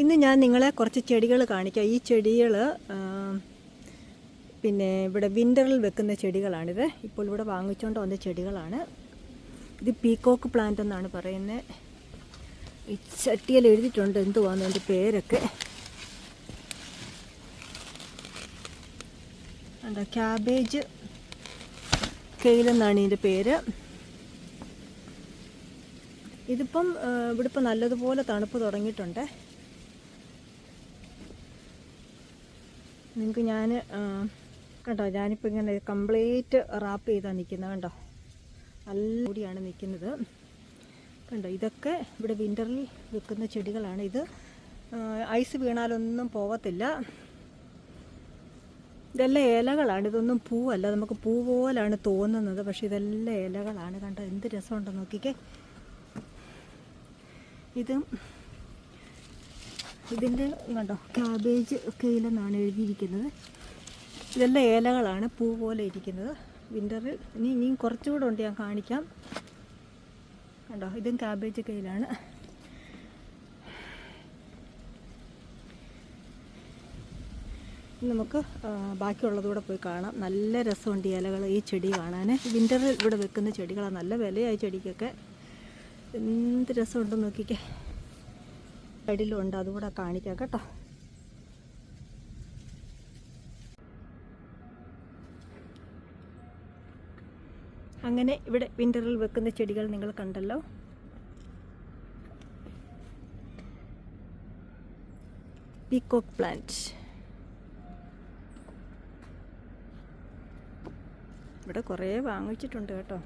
ഇന്ന് ഞാൻ നിങ്ങളെ കുറച്ച് ചെടികൾ കാണിക്കാം. ഈ ചെടികൾ പിന്നെ ഇവിടെ വിന്ററിൽ വെക്കുന്ന ചെടികളാണിത്. ഇപ്പോൾ ഇവിടെ വാങ്ങിച്ചുകൊണ്ട് വന്ന ചെടികളാണ്. ഇത് പീക്കോക്ക് പ്ലാന്റ് എന്നാണ് പറയുന്നത് ഈ ചട്ടിയിൽ എഴുതിയിട്ടുണ്ട് എന്തുവാന്ന് എന്റെ പേരൊക്കെ. എന്താ ക്യാബേജ് കെയിലെന്നാണ് ഇതിന്റെ പേര്. ഇതിപ്പം ഇവിടെ ഇപ്പം നല്ലതുപോലെ തണുപ്പ് തുടങ്ങിയിട്ടുണ്ട്. നിങ്ങൾക്ക് ഞാൻ കണ്ടോ ഞാനിപ്പോൾ ഇങ്ങനെ കംപ്ലീറ്റ് റാപ്പ് ചെയ്താണ് നിൽക്കുന്നത് കണ്ടോ? നല്ല കൂടിയാണ് നിൽക്കുന്നത് കണ്ടോ ഇതൊക്കെ ഇവിടെ വിന്ററിൽ വെക്കുന്ന ചെടികളാണ്. ഇത് ഐസ് വീണാലൊന്നും പോകത്തില്ല ഇതെല്ലാം ഇലകളാണ്. ഇതൊന്നും പൂവല്ല. നമുക്ക് പൂ പോലാണ് തോന്നുന്നത്. പക്ഷെ ഇതെല്ലാം ഇലകളാണ്. കണ്ടോ എന്ത് രസമുണ്ടോ നോക്കിക്കേ. ഇത് ഇതിന്റെ കണ്ടോ ക്യാബേജ് കെയിലെന്നാണ് എഴുതിയിരിക്കുന്നത്. ഇതെല്ലാം ഏലകളാണ് പൂ പോലെ ഇരിക്കുന്നത്. വിന്ററിൽ ഇനി ഇനിയും കുറച്ചുകൂടെ ഉണ്ട് ഞാൻ കാണിക്കാം. കണ്ടോ ഇതും ക്യാബേജ് കയ്യിലാണ് നമുക്ക് ബാക്കിയുള്ളതുകൂടെ പോയി കാണാം. നല്ല രസമുണ്ട് ഇലകൾ ഈ ചെടി കാണാൻ വിന്ററിൽ ഇവിടെ വെക്കുന്ന ചെടികളാണ് നല്ല വിലയായി ചെടിക്കൊക്കെ. എന്ത് രസമുണ്ടെന്ന് നോക്കിക്കേ. സൈഡിലുണ്ട് അതുകൂടെ കാണിക്കാം കേട്ടോ. അങ്ങനെ ഇവിടെ വിന്ററിൽ വെക്കുന്ന ചെടികൾ നിങ്ങൾ കണ്ടല്ലോ. Peacock plant. ഇവിടെ കുറേ വാങ്ങിച്ചിട്ടുണ്ട് കേട്ടോ.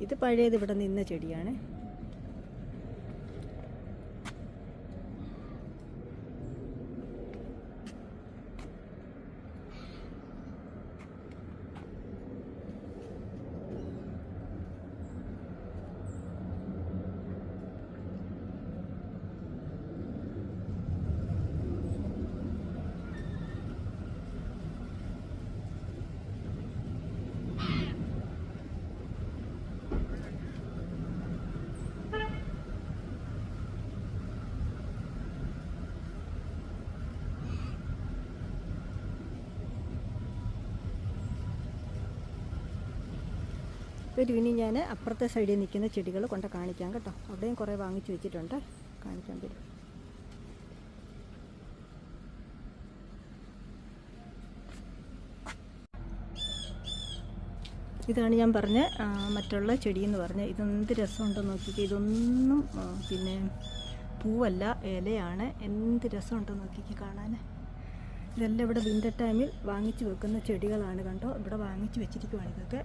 ഇത് പഴയത് ഇവിടെ നിന്ന ചെടിയാണ്. ഒരു ഇനി ഞാൻ അപ്പുറത്തെ സൈഡിൽ നിൽക്കുന്ന ചെടികൾ കൊണ്ട് കാണിക്കാം കേട്ടോ. അവിടെയും കുറേ വാങ്ങിച്ചു വെച്ചിട്ടുണ്ട്. കാണിക്കാൻ തരും ഇതാണ് ഞാൻ പറഞ്ഞ മറ്റുള്ള ചെടി എന്ന് പറഞ്ഞ. ഇതെന്ത് രസമുണ്ടെന്ന് നോക്കിക്കേ. ഇതൊന്നും പിന്നെ പൂവല്ല ഇലയാണ്. എന്ത് രസമുണ്ടെന്ന് നോക്കിക്കേ കാണാൻ. ഇതെല്ലാം ഇവിടെ വിന്റർ ടൈമിൽ വാങ്ങിച്ചു വെക്കുന്ന ചെടികളാണ് കണ്ടോ. ഇവിടെ വാങ്ങിച്ചു വെച്ചിരിക്കുവാണ് ഇതൊക്കെ.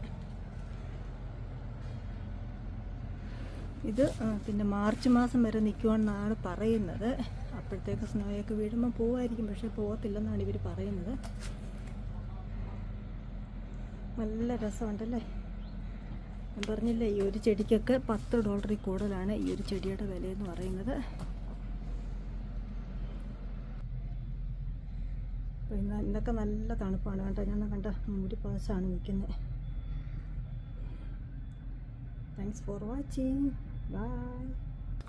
ഇത് പിന്നെ മാർച്ച് മാസം വരെ നിൽക്കുമെന്നാണ് പറയുന്നത്. അപ്പോഴത്തേക്ക് സ്നോയൊക്കെ വീഴുമ്പോൾ പോവായിരിക്കും പക്ഷേ പോകത്തില്ലെന്നാണ് ഇവർ പറയുന്നത്. നല്ല രസമുണ്ടല്ലേ? ഞാൻ പറഞ്ഞില്ലേ ഈ ഒരു ചെടിക്കൊക്കെ പത്ത് ഡോളറിൽ കൂടുതലാണ് ഈ ഒരു ചെടിയുടെ വിലയെന്ന് പറയുന്നത്. ഇന്നൊക്കെ നല്ല തണുപ്പാണ് കേട്ടോ. ഞാൻ കണ്ട മൂടി പാശാണ് നിൽക്കുന്നത് താങ്ക്സ് ഫോർ വാച്ചിങ് Bye.